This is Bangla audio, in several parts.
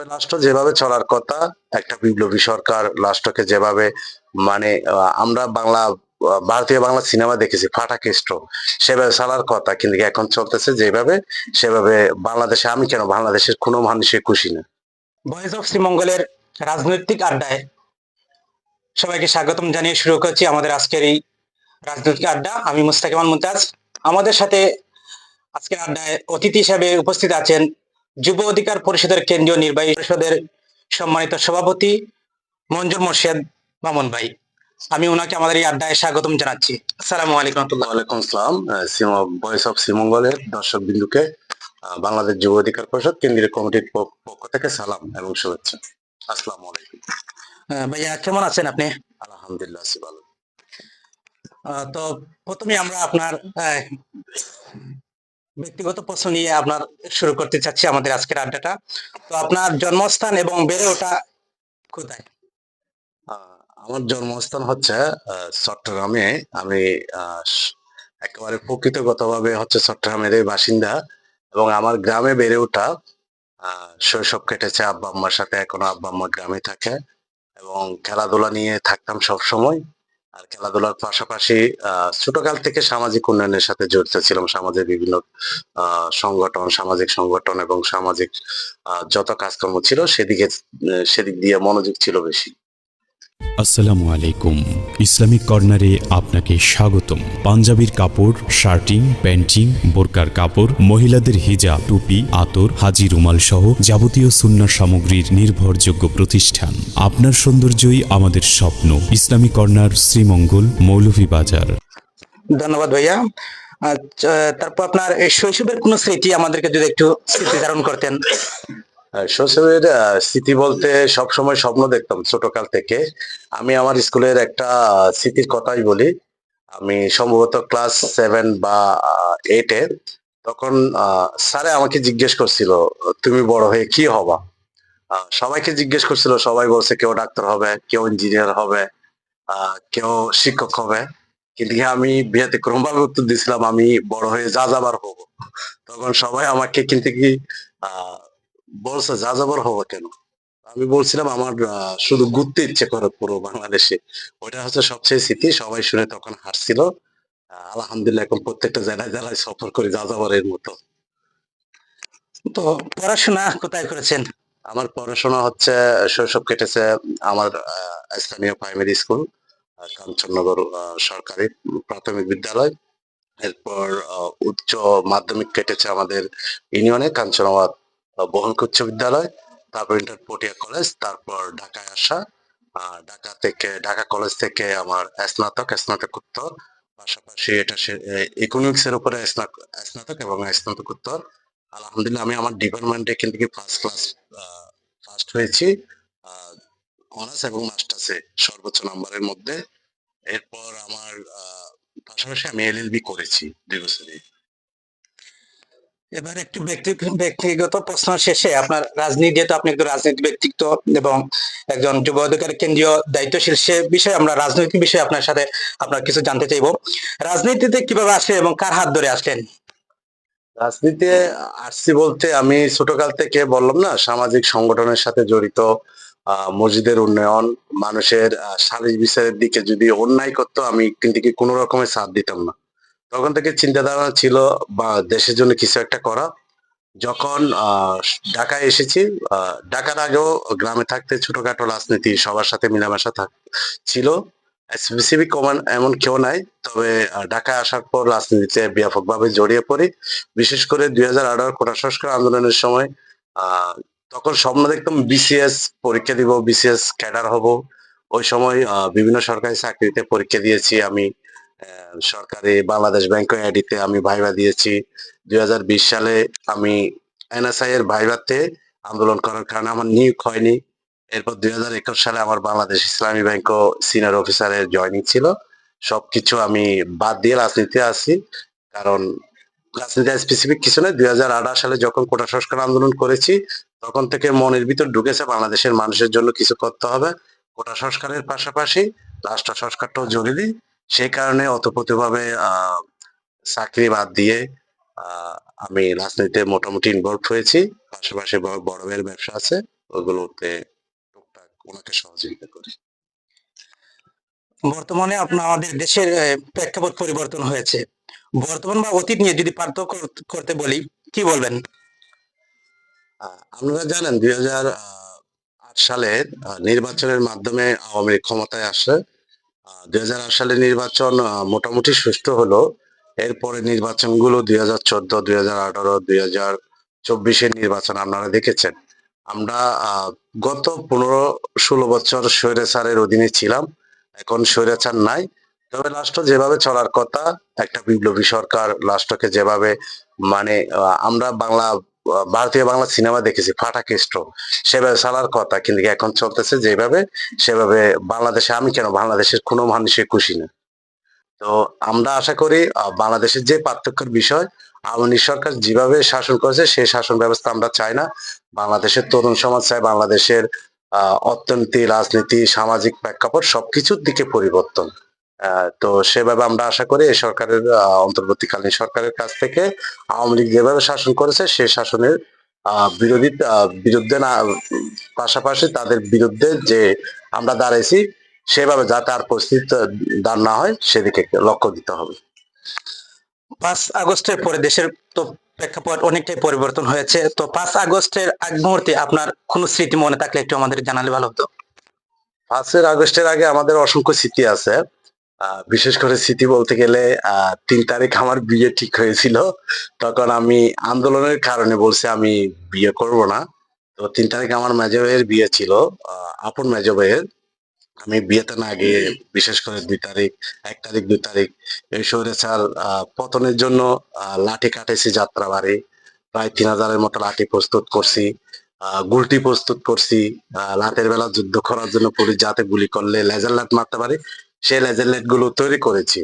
রাষ্ট্র যেভাবে চলার কথা, একটা বিপ্লবী সরকার রাষ্ট্রকে যেভাবে মানে আমরা বাংলা, ভারতীয় বাংলা সিনেমা দেখেছি, ফাটা কেষ্ট, সেভাবে চলার কথা, কিন্তু এখন চলতেছে যেভাবে, সেভাবে বাংলাদেশে, আমি কেন বাংলাদেশের কোনো মানুষে খুশি না। ভয়েস অফ শ্রীমঙ্গলের রাজনৈতিক আড্ডায় সবাইকে স্বাগতম জানিয়ে শুরু করছি আমাদের আজকের এই রাজনৈতিক আড্ডা। আমি মুস্তাকিমান মুমতাজ আমাদের সাথে আজকের আড্ডায় অতিথি হিসেবে উপস্থিত আছেন যুব অধিকার পরিষদের কেন্দ্রীয় নির্বাহী পরিষদের সম্মানিত সভাপতি মঞ্জুর মোর্শেদ মামুন ভাই আমি ওনাকে আমাদের এই আড্ডায় স্বাগতম জানাচ্ছি। আসসালামু আলাইকুম। রহমতুল্লাহ ওয়ালাইকুম আসসালাম। ভয়েস অফ শ্রীমঙ্গলের দর্শক বিন্দুকে বাংলাদেশ যুব অধিকার পরিষদ কেন্দ্রীয় কমিটির পক্ষ থেকে সালাম এবং শুভেচ্ছা। আসসালামু আলাইকুম। ভাইয়া কেমন আছেন আপনি? আলহামদুলিল্লাহ ভালো। আহ, তো প্রথমে আমরা আপনার ব্যক্তিগত প্রশ্ন নিয়ে আপনার শুরু করতে চাচ্ছি আমাদের আজকের আড্ডাটা। তো আপনার জন্মস্থান এবং বেড়ে ওঠা কোথায়? আমার জন্মস্থান হচ্ছে চট্টগ্রামে। আমি একেবারে প্রকৃতগতভাবে হচ্ছে চট্টগ্রামের বাসিন্দা এবং আমার গ্রামে বেড়ে ওঠা শৈশব কেটেছে আব্বা আম্মার সাথে। এখনও আব্বা আম্মা গ্রামে থাকে এবং খেলাধুলা নিয়ে থাকতাম সব সময় আর খেলাধুলার পাশাপাশি ছোটকাল থেকে সামাজিক উন্নয়নের সাথে জড়িত ছিলাম। সমাজের বিভিন্ন সংগঠন, সামাজিক সংগঠন এবং সামাজিক যত কাজকর্ম ছিল সেদিকে সেদিক দিয়ে মনোযোগ ছিল বেশি। আসসালামু আলাইকুম। ইসলামিক কর্নারে আপনাকে স্বাগতম। পাঞ্জাবির কাপড় শার্টিং প্যান্টিং বোরকার কাপড় মহিলাদের হিজাব টুপি আতর হাজি রুমাল সহ যাবতীয় সুন্নার সামগ্রীর নির্ভরযোগ্য প্রতিষ্ঠান। আপনার সৌন্দর্যই আমাদের স্বপ্ন। Islamic corner Sreemangal Moulvibazar. ধন্যবাদ ভাইয়া। আচ্ছা, তারপর আপনার শৈশবের কোন স্মৃতি আমাদেরকে যদি একটু স্মৃতি ধারণ করতেন? শৈশবের স্মৃতি বলতে সব সময় স্বপ্ন দেখতাম ছোটকাল থেকে। আমি আমার স্কুলের একটা স্মৃতির কথাই বলি। আমি সম্ভবত ক্লাস সেভেন বা এইটে তখন স্যারে আমাকে জিজ্ঞেস করছিল, তুমি বড় হয়ে কি হবা? সবাইকে জিজ্ঞেস করছিল, সবাই বলছে, কেউ ডাক্তার হবে, কেউ ইঞ্জিনিয়ার হবে কেউ শিক্ষক হবে। কিন্তু আমি বিয়েতে ক্রমভাবে উত্তর দিয়েছিলাম, আমি বড় হয়ে যা যাবার হব। তখন সবাই আমাকে কিন্তু কি বলছে, যা যাবার হব কেন? আমি বলছিলাম, আমার শুধু ঘুরতে ইচ্ছে করে পুরো বাংলাদেশে। ওইটা হচ্ছে সবচেয়ে স্মৃতি, সবাই শুনে তখন হাসছিল। আলহামদুলিল্লাহ, এখন প্রত্যেকটা জেলায় জেলায় সফর করি যা যাবারের মতো। তো পড়াশোনা কোথায় করেছেন? আমার পড়াশোনা হচ্ছে, শৈশব কেটেছে আমার স্থানীয় প্রাইমারি স্কুল কাঞ্চননগর সরকারি প্রাথমিক বিদ্যালয়। এরপর উচ্চ মাধ্যমিক কেটেছে আমাদের ইউনিয়নে কাঞ্চনাবাদ আহ, উচ্চ বিদ্যালয় তারপর ইন্টার পটিয়া কলেজ তারপর ঢাকায় আসা ঢাকা থেকে ঢাকা কলেজ থেকে আমার স্নাতক স্নাতকোত্তর পাশাপাশি এটা ইকোনমিক্স এর উপরে স্নাতক এবং স্নাতকোত্তর। আলহামদুলিল্লাহ আমি আমার ডিপার্টমেন্টে কিন্তু কি ফার্স্ট ক্লাস ফার্স্ট হয়েছি অনার্স এবং মাস্টার্সে সর্বোচ্চ নাম্বারের মধ্যে। এরপর আমার পাশাপাশি আমি এলএলবি করেছি দুই বছরই এবার একটু ব্যক্তি ব্যক্তিগত প্রশ্ন শেষে, আপনার রাজনীতি যেহেতু আপনি একজন রাজনীতি ব্যক্তিত্ব এবং একজন যুব অধিকার কেন্দ্রীয় দায়িত্বশীল, সে বিষয়ে আমরা রাজনৈতিক বিষয়ে আপনার সাথে আপনার কিছু জানতে চাইব। রাজনীতিতে কীভাবে আসলেন এবং কার হাত ধরে আসলেন? রাজনীতিতে আসছি বলতে আমি ছোটকাল থেকে বললাম না, সামাজিক সংগঠনের সাথে জড়িত মসজিদের উন্নয়ন, মানুষের সালিশ বিচারের দিকে যদি অন্যায় করতো, আমি কিন্তু কোনো রকমের সাথ দিতাম না। তখন থেকে চিন্তাধারণা ছিল, বা দেশের জন্য কিছু একটা করা। যখন ঢাকায় এসেছি ঢাকার আগেও গ্রামে থাকতে ছোটখাটো রাজনীতি, সবার সাথে মেলামেশা থাক, ছিল। স্পেসিফিক কমান এমন কেউ নাই, তবে ঢাকায় আসার পর রাজনীতিতে ব্যাপকভাবে জড়িয়ে পড়ি। বিশেষ করে দুই হাজার আঠারো কোটা সংস্কার আন্দোলনের সময় তখন স্বপ্ন দেখতাম বিসিএস পরীক্ষা দিব বিসিএস ক্যাডার হব। ওই সময় বিভিন্ন সরকারি চাকরিতে পরীক্ষা দিয়েছি আমি। সরকারি বাংলাদেশ ব্যাংক আইডিতে আমি ভাইবা দিয়েছি। দুই হাজার বিশ সালে আমি এনএসআই এর ভাইভাতে আন্দোলন করার কারণে আমার নিয়োগ হয়নি। এরপর দুই হাজার একুশ সালে আমার বাংলাদেশ ইসলামী ব্যাংক সিনিয়র অফিসারের জয়নিং ছিল। সবকিছু আমি বাদ দিয়ে রাজনীতিতে আছি, কারণ রাজনীতি স্পেসিফিক কিছু নয়। দুই সালে যখন কোটা সংস্কার আন্দোলন করেছি, তখন থেকে মনের ভিতর ঢুকেছে বাংলাদেশের মানুষের জন্য কিছু করতে হবে। কোটা সংস্কারের পাশাপাশি রাষ্ট্র সংস্কারটাও জরুরি। সেই কারণে অতপ্রতভাবে চাকরি বাদ দিয়ে আমি রাজনীতিতে মোটামুটি ইনভলভ হয়েছি। পাশাপাশি বড় ভাইয়ের ব্যবসা আছে ওগুলোতে ওনাকে সহযোগিতা করি। বর্তমানে আপনার আমাদের দেশের প্রেক্ষাপট পরিবর্তন হয়েছে। বর্তমান বা অতীত নিয়ে যদি পার্থক্য করতে বলি কি বলবেন? আপনারা জানেন দুই আহ, নির্বাচনের মাধ্যমে আওয়ামী ক্ষমতায় আসে দুই হাজার আট নির্বাচন মোটামুটি সুষ্ঠু হলো। এরপরে নির্বাচনগুলো দুই হাজার চোদ্দ দুই হাজার আঠারো দুই হাজার চব্বিশের নির্বাচন আপনারা দেখেছেন। আমরা গত পনেরো ষোলো বছর স্বৈরাচারের অধীনে ছিলাম। এখন স্বৈরাচার নাই। তবে রাষ্ট্র যেভাবে চলার কথা, একটা বিপ্লবী সরকার রাষ্ট্রকে যেভাবে মানে আমরা বাংলা ভারতীয় বাংলা সিনেমা দেখেছি ফাটা কেষ্ট সেভাবে চালার কথা, কিন্তু এখন চলতেছে যেভাবে, সেভাবে বাংলাদেশে, আমি কেন বাংলাদেশের কোনো মানুষে খুশি না। তো আমরা আশা করি বাংলাদেশের যে পার্থক্যের বিষয়, আওয়ামী সরকার যেভাবে শাসন করেছে সেই শাসন ব্যবস্থা আমরা চাই না। বাংলাদেশের তরুণ সমাজ চাই বাংলাদেশের অর্থনীতি, রাজনীতি, সামাজিক প্রেক্ষাপট সবকিছুর দিকে পরিবর্তন। তো সেভাবে আমরা আশা করি এই সরকারের অন্তর্বর্তীকালীন সরকারের কাছ থেকে আওয়ামী লীগ যেভাবে শাসন করেছে সেই শাসনের বিরোধী বিরুদ্ধে না, পাশাপাশি তাদের বিরুদ্ধে যে আমরা দাঁড়াইছি, সেভাবে যাতে আর পরিস্থিতি দাঁড় না হয়, সেদিকে লক্ষ্য দিতে হবে। পাঁচ আগস্টের পরে দেশের তো প্রেক্ষাপট অনেকটাই পরিবর্তন হয়েছে। তো পাঁচ আগস্টের আগ মুহূর্তে আপনার কোনো স্মৃতি মনে থাকলে একটু আমাদের জানালে ভালো হতো? পাঁচের আগস্টের আগে আমাদের অসংখ্য স্মৃতি আছে। বিশেষ করে স্মৃতি বলতে গেলে তিন তারিখ আমার বিয়ে ঠিক হয়েছিল। তখন আমি আন্দোলনের কারণে বলছি আমি বিয়ে করব না। তো তিন তারিখ আমার মেজো ভাইয়ের বিয়ে ছিল আপন মেজো ভাইয়ের। আমি বিয়েতে না গিয়ে বিশেষ করে দুই তারিখ এক তারিখ দুই তারিখ এই স্বৈরাচার আহ, পতনের জন্য লাঠি কাটেছি যাত্রা বাড়ি প্রায় তিন হাজারের মতো লাঠি প্রস্তুত করছি গুলটি প্রস্তুত করছি রাতের বেলা যুদ্ধ করার জন্য পুলিশ যাতে গুলি করলে লেজার লাইট মারতে পারি সেই লেজার লাইটগুলো তৈরি করেছি।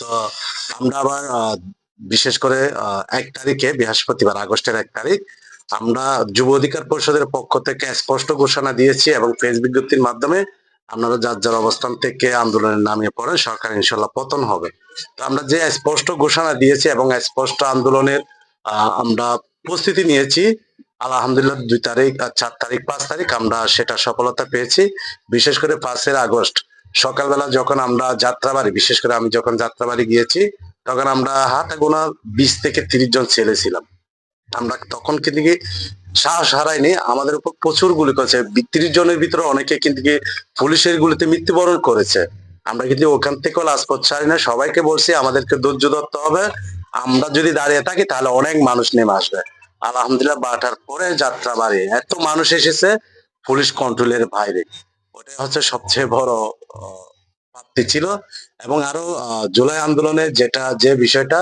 তো আমরা আবার বিশেষ করে এক তারিখে, বৃহস্পতিবার, আগস্টের এক তারিখ, আমরা যুব অধিকার পরিষদের পক্ষ থেকে স্পষ্ট ঘোষণা দিয়েছি এবং ফেস বিজ্ঞপ্তির মাধ্যমে আপনারা যার যার অবস্থান থেকে আন্দোলনের নামিয়ে পড়েন, সরকার ইনশাল্লাহ পতন হবে। তো আমরা যে স্পষ্ট ঘোষণা দিয়েছি এবং স্পষ্ট আন্দোলনের আমরা প্রস্তুতি নিয়েছি, আলহামদুলিল্লাহ দুই তারিখ, চার তারিখ, পাঁচ তারিখ আমরা সেটা সফলতা পেয়েছি, বিশেষ করে পাঁচের আগস্ট। সকালবেলা যখন আমরা যাত্রাবাড়ি, বিশেষ করে আমি যখন যাত্রাবাড়ি গিয়েছি, তখন আমরা হাতে গোনা বিশ থেকে তিরিশ জন ছেলে ছিলাম। আমরা তখন কিন্তু সাহস হারাইনি, আমাদের উপর প্রচুর গুলি করেছে তিরিশ জনের ভিতরে অনেকে কিন্তু পুলিশের গুলিতে মৃত্যুবরণ করেছে। আমরা কিন্তু ওখান থেকেও লাজপত ছাড়ি না, সবাইকে বলছি আমাদেরকে ধৈর্য ধরতে হবে। আমরা যদি দাঁড়িয়ে থাকি, তাহলে অনেক মানুষ নেমে আসবে। আলহামদুলিল্লাহ বাটার পরে যাত্রা বাড়ি এত মানুষ এসেছে, পুলিশ কন্ট্রোলের বাইরে। ওটাই হচ্ছে সবচেয়ে বড় প্রাপ্তি ছিল। এবং আরও জুলাই আন্দোলনে যেটা যে বিষয়টা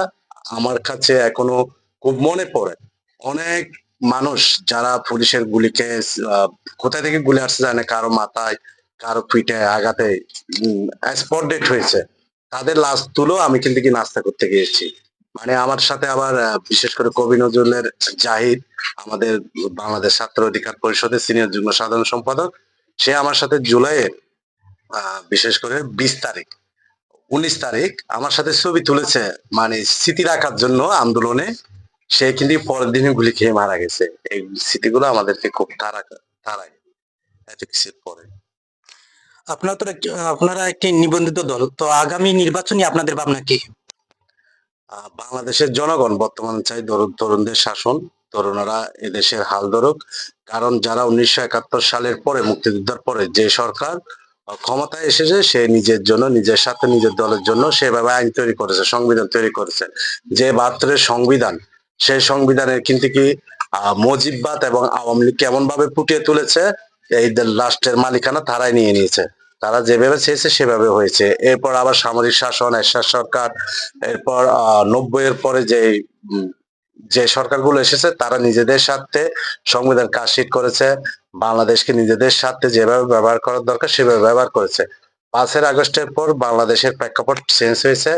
আমার কাছে এখনও খুব মনে পড়ে। অনেক মানুষ যারা পুলিশের গুলিকে আহ, কোথা থেকে গুলি আসছে জানে কারও মাথায় কারও পিঠে আঘাতে ডেট হয়েছে। তাদের লাশ তুলো আমি কিন্তু কি নাস্তা করতে গিয়েছি। মানে আমার সাথে আবার বিশেষ করে কবি নজরুলের জাহিদ আমাদের বাংলাদেশ ছাত্র অধিকার পরিষদের সিনিয়র যুগ্ম সাধারণ সম্পাদক সে আমার সাথে জুলাইয়ের বিশেষ করে বিশ তারিখ। উনিশ তারিখ আমার সাথে ছবি তুলেছে মানে স্মৃতি রাখার জন্য আন্দোলনে। সে কিন্তু পরের দিনে গুলি খেয়ে মারা গেছে। এই স্মৃতিগুলো আমাদেরকে খুব পরে। আপনারা তো আপনারা একটি নিবন্ধিত দল। তো আগামী নির্বাচনে আপনাদের ভাবনা কি? বাংলাদেশের জনগণ বর্তমানে চাই তরুণ তরুণদের শাসন। তরুণরা এদেশের হাল ধরুক। কারণ যারা উনিশশো একাত্তর সালের পরে মুক্তিযুদ্ধের পরে যে সরকার ক্ষমতায় এসেছে, সে নিজের জন্য, নিজের সাথে, নিজের দলের জন্য সেভাবে আইন তৈরি করেছে, সংবিধান তৈরি করেছে। যে বাহাত্তরের সংবিধান, সেই সংবিধানের কিন্তু কি মুজিববাদ এবং আওয়ামী লীগ কেমন ভাবে ফুটিয়ে তুলেছে, এই লাস্টের মালিকানা তারাই নিয়ে নিয়েছে। তারা যেভাবে চেয়েছে সেভাবে হয়েছে। এরপর আবার সামরিক শাসন, এরশাদ সরকার, এরপর নব্বই এর পরে যে যে সরকারগুলো এসেছে, তারা নিজেদের স্বার্থে সংবিধান কাশিট করেছে, বাংলাদেশকে নিজেদের স্বার্থে যেভাবে ব্যবহার করার দরকার, সেভাবে ব্যবহার করেছে। পাঁচের আগস্টের পর বাংলাদেশের প্রেক্ষাপট চেঞ্জ হয়েছে,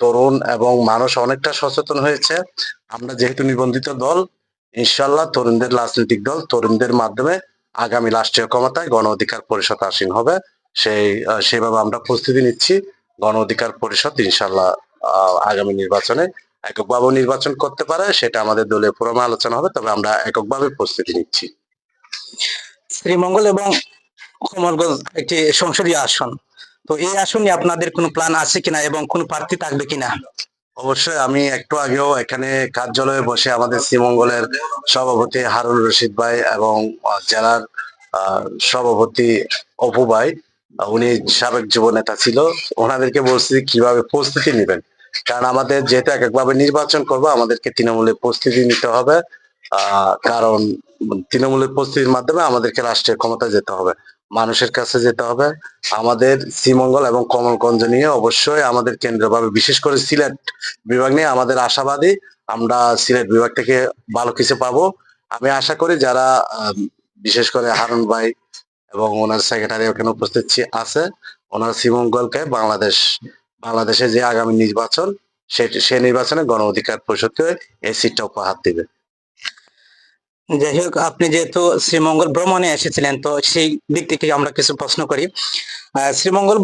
তরুণ এবং মানুষ অনেকটা সচেতন হয়েছে। আমরা যেহেতু নিবন্ধিত দল ইনশাল্লাহ তরুণদের রাজনৈতিক দল, তরুণদের মাধ্যমে আগামী রাষ্ট্রীয় ক্ষমতায় গণ অধিকার পরিষদ আসীন হবে। সেই সেভাবে আমরা প্রস্তুতি নিচ্ছি। গণ অধিকার পরিষদ ইনশাল্লাহ আগামী নির্বাচনে এককভাবে নির্বাচন করতে পারে, সেটা আমাদের দলীয় পুরমে আলোচনা হবে, তবে আমরা এককভাবে প্রস্তুতি নিচ্ছি। শ্রীমঙ্গল এবং কমলগঞ্জ একটি সংসদীয় আসন। তো এই আসনে আপনাদের কোনো প্ল্যান আছে কিনা এবং কোনো প্রার্থী থাকবে কিনা? অবশ্যই, আমি একটু আগেও এখানে কার্যালয়ে বসে আমাদের শ্রীমঙ্গলের সভাপতি হারুন রশিদ ভাই এবং জেলার সভাপতি অপু ভাই উনি সাবেক যুব নেতা ছিল। ওনাদেরকে বলছি কীভাবে প্রস্তুতি নেবেন। কারণ আমাদের যেহেতু এক একভাবে নির্বাচন করব, আমাদেরকে তৃণমূলের প্রস্তুতি নিতে হবে। কারণ তৃণমূলের প্রস্তুতির মাধ্যমে আমাদেরকে রাষ্ট্রীয় ক্ষমতা যেতে হবে, মানুষের কাছে যেতে হবে। আমাদের শ্রীমঙ্গল এবং কমলগঞ্জ নিয়ে অবশ্যই আমাদের কেন্দ্রভাবে, বিশেষ করে সিলেট বিভাগ নিয়ে আমাদের আশাবাদী। আমরা সিলেট বিভাগ থেকে ভালো কিছু পাবো। আমি আশা করি যারা বিশেষ করে হারুন ভাই এবং ওনার সেক্রেটারি ওখানে উপস্থিত আছে, ওনার শ্রীমঙ্গলকে বাংলাদেশ বাংলাদেশে যে আগামী নির্বাচন, সে- নির্বাচনে গণ অধিকার পরিষদকে এই সিটটা উপহার দিবে। যাই হোক আপনি যেহেতু শ্রীমঙ্গল ভ্রমণে এসেছিলেন, তো সেই দিক থেকে আমরা কিছু প্রশ্ন করি। শ্রীমঙ্গল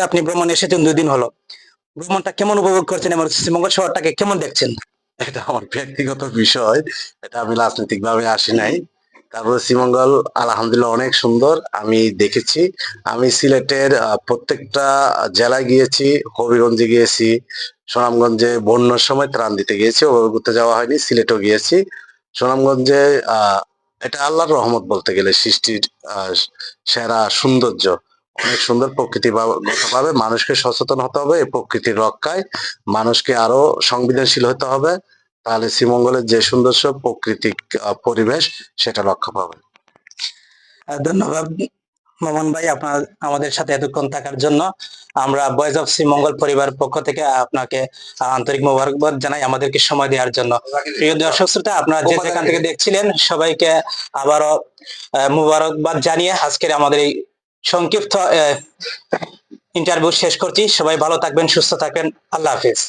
আপনি ভ্রমণে এসেছেন, দুই দিন হলো। ভ্রমণটা কেমন উপভোগ করছেন এবং শ্রীমঙ্গল শহরটাকে কেমন দেখছেন? এটা আমার ব্যক্তিগত বিষয়, এটা আমি রাজনৈতিক ভাবে আসি নাই। তারপরে শ্রীমঙ্গল, আলহামদুলিল্লাহ অনেক সুন্দর, আমি দেখেছি। আমি সিলেটের প্রত্যেকটা জেলায় গিয়েছি, হবিগঞ্জে গিয়েছি, সুনামগঞ্জে বন্যার সময় ত্রাণ দিতে গিয়েছি, ওভাবে ঘুরতে যাওয়া হয়নি, সিলেটও গিয়েছি। সুনামগঞ্জে এটা আল্লাহর রহমত বলতে গেলে সৃষ্টির সেরা সৌন্দর্য। অনেক সুন্দর প্রকৃতি মানুষকে সচেতন হতে হবে, এই প্রকৃতির রক্ষায় মানুষকে আরও সংবেদনশীল হতে হবে। তাহলে শ্রীমঙ্গলের যে সুন্দর প্রাকৃতিক আহ, পরিবেশ সেটা রক্ষা পাবে ধন্যবাদ মামুন ভাই আপনার আমাদের সাথে এতক্ষণ থাকার জন্য। আমরা বয়েজ অফ শ্রীমঙ্গল পরিবার পক্ষ থেকে আপনাকে আন্তরিক মোবারকবাদ জানাই আমাদেরকে সময় দেওয়ার জন্য। প্রিয় দর্শক শ্রোতা আপনারা যে যেখান থেকে দেখছিলেন সবাইকে আবারও মোবারকবাদ জানিয়ে আজকের আমাদের এই সংক্ষিপ্ত ইন্টারভিউ শেষ করছি। সবাই ভালো থাকবেন সুস্থ থাকবেন। আল্লাহ হাফিজ।